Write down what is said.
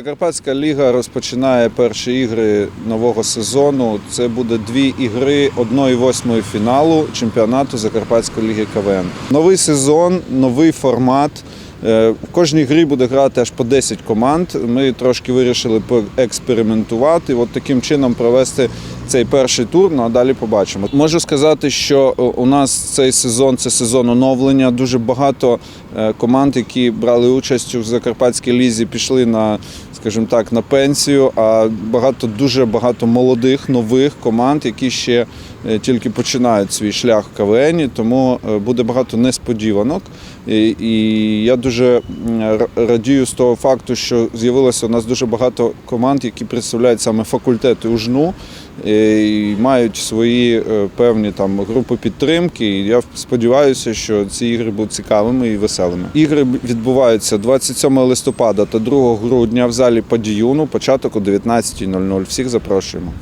Закарпатська ліга розпочинає перші ігри нового сезону. Це буде дві ігри 1-8 фіналу чемпіонату Закарпатської ліги КВН. Новий сезон, новий формат. Е, В кожній грі буде грати аж по 10 команд. Ми трошки вирішили поекспериментувати, от таким чином провести цей перший тур, ну а далі побачимо. Можу сказати, що у нас цей сезон це сезон оновлення. Дуже багато е, команд, які брали участь у Закарпатській лізі, пішли на, скажімо так, на пенсію. А багато дуже багато молодих нових команд, які ще е, тільки починають свій шлях в КВН, тому буде багато несподіванок. І я дуже р- радію з того факту, що з'явилося у нас дуже багато команд, які представляють саме факультети УЖНУ е, і мають свої е, певні там групи підтримки. І я сподіваюся, що ці ігри будуть цікавими і веселими. Ігри відбуваються 27 листопада та 2 грудня в залі Падіюну, початок о 19.00. Всіх запрошуємо.